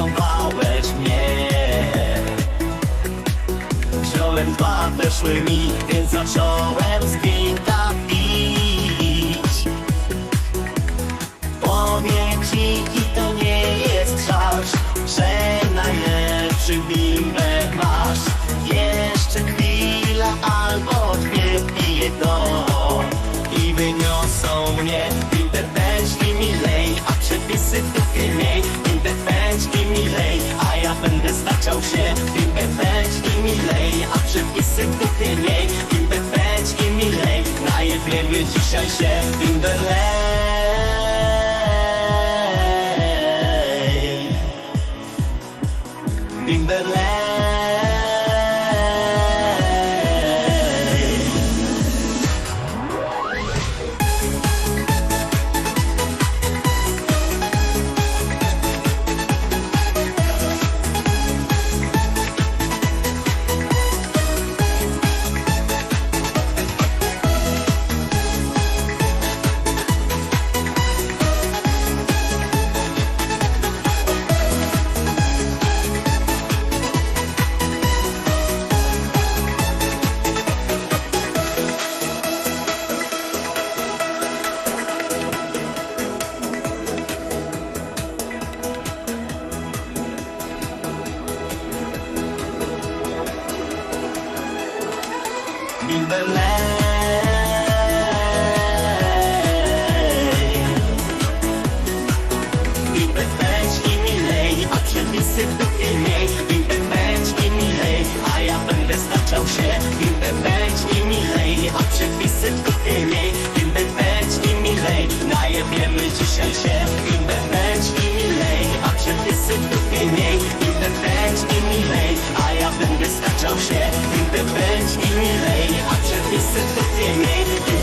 wykąpałeś mnie Wziąłem dwa, weszły mi, więc zacząłem z gwinta pić Powiem ci i to nie jest żart Że najlepszy bimbek masz. Jeszcze chwila albo dwie piję to. I wyniosą mnie staczał się Bimbek pęczki mi lej A przepisy w dupie miej. Bimbek pęczki mi lej Najebiemy dzisiaj się mi lej, staczał się Bimbek pęczki mi lej, a przepisy w